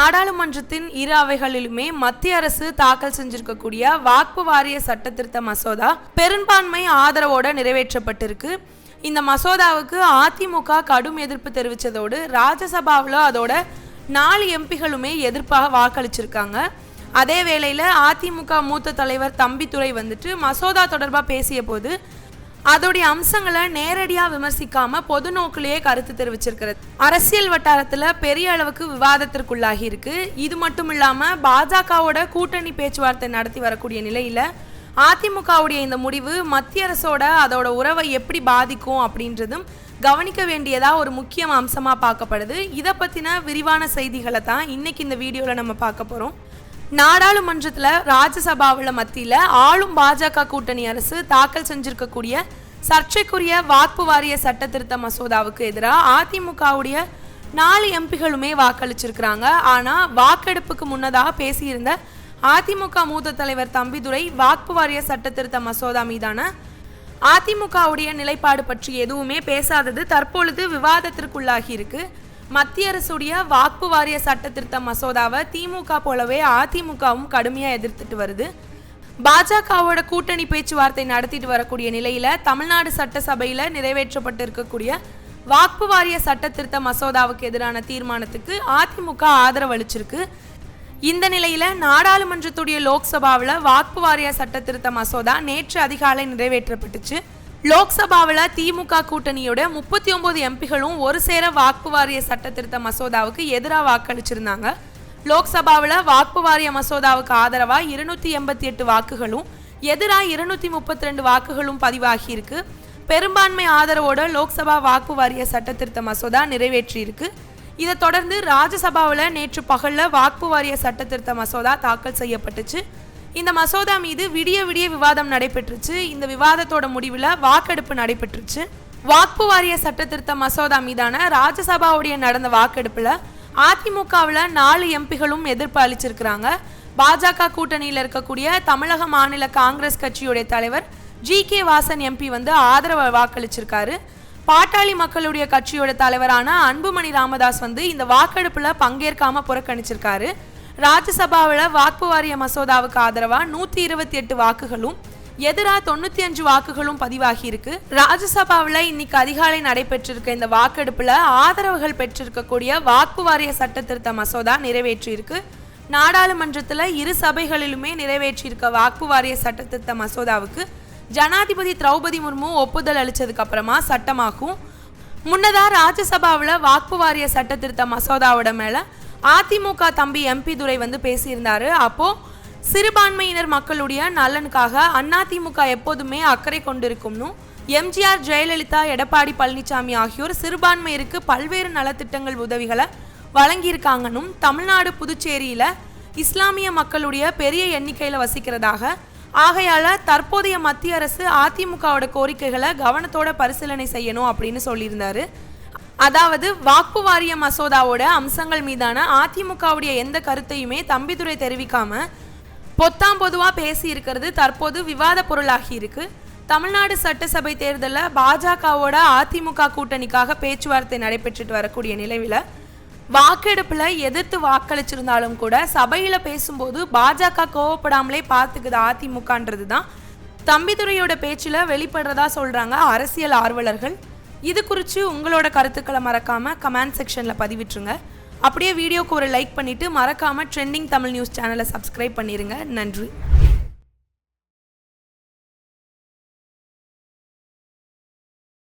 நாடாளுமன்றத்தின் இரு அவைகளிலுமே மத்திய அரசு தாக்கல் செஞ்சிருக்கக்கூடிய வாக்கு வாரிய சட்ட திருத்த மசோதா பெரும்பான்மை ஆதரவோட நிறைவேற்றப்பட்டிருக்கு. இந்த மசோதாவுக்கு அதிமுக கடும் எதிர்ப்பு தெரிவித்ததோடு ராஜ்யசபாவில் அதோட நாலு எம்பிகளுமே எதிர்ப்பாக வாக்களிச்சிருக்காங்க. அதே வேளையில் அதிமுக மூத்த தலைவர் தம்பித்துரை வந்துட்டு மசோதா தொடர்பாக பேசிய போது அதோடைய அம்சங்களை நேரடியாக விமர்சிக்காம பொது நோக்கிலேயே கருத்து தெரிவிச்சிருக்கிறது. அரசியல் வட்டாரத்தில் பெரிய அளவுக்கு விவாதத்திற்குள்ளாகி இருக்கு. இது மட்டும் இல்லாமல் பாஜகவோட கூட்டணி பேச்சுவார்த்தை நடத்தி வரக்கூடிய நிலையில் அதிமுகவுடைய இந்த முடிவு மத்திய அரசோட அதோட உறவை எப்படி பாதிக்கும் அப்படின்றதும் கவனிக்க வேண்டியதா ஒரு முக்கிய அம்சமாக பார்க்கப்படுது. இதை பற்றின விரிவான செய்திகளை தான் இன்னைக்கு இந்த வீடியோவில் நம்ம பார்க்க போகிறோம் நாடாளுமன்றத்தில் ராஜ்யசபாவில் மத்தியில் ஆளும் பாஜக கூட்டணி அரசு தாக்கல் செஞ்சிருக்கக்கூடிய சர்ச்சைக்குரிய வாக்பு வாரிய சட்ட திருத்த மசோதாவுக்கு எதிராக அதிமுகவுடைய நாலு எம்பிகளுமே வாக்களிச்சிருக்கிறாங்க. ஆனால் வாக்கெடுப்புக்கு முன்னதாக பேசியிருந்த அதிமுக மூத்த தலைவர் தம்பிதுரை வாக்பு வாரிய சட்ட திருத்த மசோதா மீதான அதிமுகவுடைய நிலைப்பாடு பற்றி எதுவுமே பேசாதது தற்பொழுது விவாதத்திற்குள்ளாகி இருக்குது மத்திய அரசுடைய வாக்கு வாரிய சட்ட திருத்த மசோதாவை திமுக போலவே அதிமுகவும் கடுமையாக எதிர்த்துட்டு வருது. பாஜகவோட கூட்டணி பேச்சுவார்த்தை நடத்திட்டு வரக்கூடிய நிலையில தமிழ்நாடு சட்டசபையில நிறைவேற்றப்பட்டிருக்கக்கூடிய வாக்கு வாரிய சட்ட திருத்த மசோதாவுக்கு எதிரான தீர்மானத்துக்கு அதிமுக ஆதரவு அளிச்சிருக்கு. இந்த நிலையில நாடாளுமன்றத்துடைய லோக்சபாவில் வாக்கு வாரிய சட்ட திருத்த மசோதா நேற்று அதிகாலை நிறைவேற்றப்பட்டுச்சு. லோக்சபாவில் திமுக கூட்டணியோட முப்பத்தி ஒன்பது எம்பிகளும் ஒரு சேர வாக்கு வாரிய சட்ட திருத்த மசோதாவுக்கு எதிராக வாக்களிச்சிருந்தாங்க. லோக்சபாவில் வாக்கு வாரிய மசோதாவுக்கு ஆதரவாக இருநூத்தி எண்பத்தி எட்டு வாக்குகளும் எதிராக இருநூத்தி முப்பத்தி ரெண்டு வாக்குகளும் பதிவாகியிருக்கு. பெரும்பான்மை ஆதரவோட லோக்சபா வாக்கு வாரிய சட்ட திருத்த மசோதா நிறைவேற்றியிருக்கு. இதை தொடர்ந்து ராஜ்யசபாவில் நேற்று பகலில் வாக்கு வாரிய சட்ட திருத்த மசோதா தாக்கல் செய்யப்பட்டுச்சு. இந்த மசோதா மீது விடிய விடிய விவாதம் நடைபெற்றுச்சு. இந்த விவாதத்தோட முடிவில் வாக்கெடுப்பு நடைபெற்றுச்சு. வாக்கு வாரிய சட்ட திருத்த மசோதா மீதான ராஜ்யசபாவுடைய நடந்த வாக்கெடுப்பில் அதிமுகவில் நாலு எம்பிகளும் எதிர்ப்பு அளிச்சிருக்கிறாங்க. பாஜக கூட்டணியில் இருக்கக்கூடிய தமிழக மாநில காங்கிரஸ் கட்சியுடைய தலைவர் ஜி கே வாசன் எம்பி வந்து ஆதரவு வாக்களிச்சிருக்காரு. பாட்டாளி மக்களுடைய கட்சியோட தலைவரான அன்புமணி ராமதாஸ் வந்து இந்த வாக்கெடுப்பில் பங்கேற்காம புறக்கணிச்சிருக்காரு. ராஜ்யசபாவில் வாக்கு வாரிய மசோதாவுக்கு ஆதரவாக நூற்றி இருபத்தி எட்டு வாக்குகளும் எதிராக தொண்ணூற்றி அஞ்சு வாக்குகளும் பதிவாகி இருக்கு. ராஜ்யசபாவில் இன்னைக்கு அதிகாலை நடைபெற்றிருக்க இந்த வாக்கெடுப்பில் ஆதரவுகள் பெற்றிருக்கக்கூடிய வாக்கு வாரிய சட்ட திருத்த மசோதா நிறைவேற்றியிருக்கு நாடாளுமன்றத்தில் இரு சபைகளிலுமே நிறைவேற்றியிருக்க வாக்கு வாரிய சட்ட திருத்த மசோதாவுக்கு ஜனாதிபதி திரௌபதி முர்மு ஒப்புதல் அளித்ததுக்கு அப்புறமா சட்டமாகும். முன்னதாக ராஜ்யசபாவில் வாக்கு வாரிய சட்ட திருத்த மசோதாவோட மேலே அதிமுக தம்பி எம்பி துரை வந்து பேசியிருந்தாரு. அப்போ சிறுபான்மையினர் மக்களுடைய நலனுக்காக அதிமுக எப்போதுமே அக்கறை கொண்டிருக்கும்னு எம்ஜிஆர் ஜெயலலிதா எடப்பாடி பழனிசாமி ஆகியோர் சிறுபான்மையருக்கு பல்வேறு நலத்திட்டங்கள் உதவிகளை வழங்கியிருக்காங்கன்னும் தமிழ்நாடு புதுச்சேரியில இஸ்லாமிய மக்களுடைய பெரிய எண்ணிக்கையில் வசிக்கிறதாக ஆகையால தற்போதைய மத்திய அரசு அதிமுகவோட கோரிக்கைகளை கவனத்தோட பரிசீலனை செய்யணும் அப்படின்னு சொல்லியிருந்தாரு. அதாவது வாக்கு வாரிய மசோதாவோட அம்சங்கள் மீதான அதிமுகவுடைய எந்த கருத்தையுமே தம்பிதுரை தெரிவிக்காம பொத்தாம் பொதுவாக பேசி இருக்கிறது தற்போது விவாத பொருளாகி இருக்கு. தமிழ்நாடு சட்டசபை தேர்தலில் பாஜகவோட அதிமுக கூட்டணிக்காக பேச்சுவார்த்தை நடைபெற்றுட்டு வரக்கூடிய நிலையில் வாக்கெடுப்பில் எதிர்த்து வாக்களிச்சிருந்தாலும் கூட சபையில் பேசும்போது பாஜக கோவப்படாமலே பார்த்துக்குது அதிமுகன்றது தான். தம்பிதுரையோட பேச்சில் வெளிப்படுறதா சொல்கிறாங்க அரசியல் ஆர்வலர்கள். இது குறித்து உங்களோட கருத்துக்களை மறக்காமல் கமெண்ட் செக்ஷனில் பதிவிட்டுருங்க. அப்படியே வீடியோக்கு ஒரு லைக் பண்ணிவிட்டு மறக்காமல் ட்ரெண்டிங் தமிழ் நியூஸ் சேனலை சப்ஸ்கிரைப் பண்ணிடுங்க நன்றி.